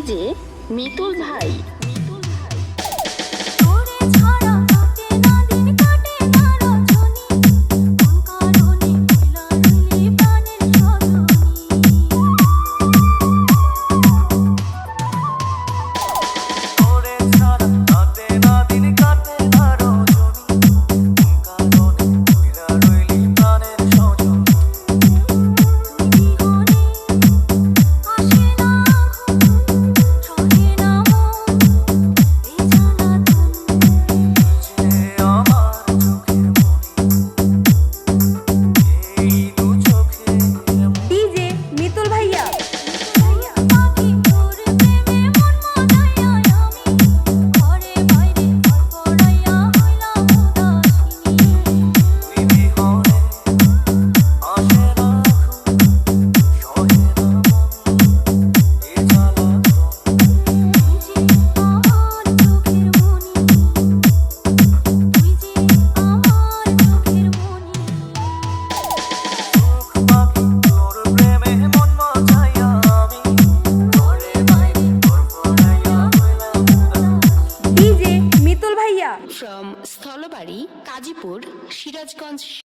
DJ Mitul ভাই উদাস Stholobari, Kajipur, ভাইয়া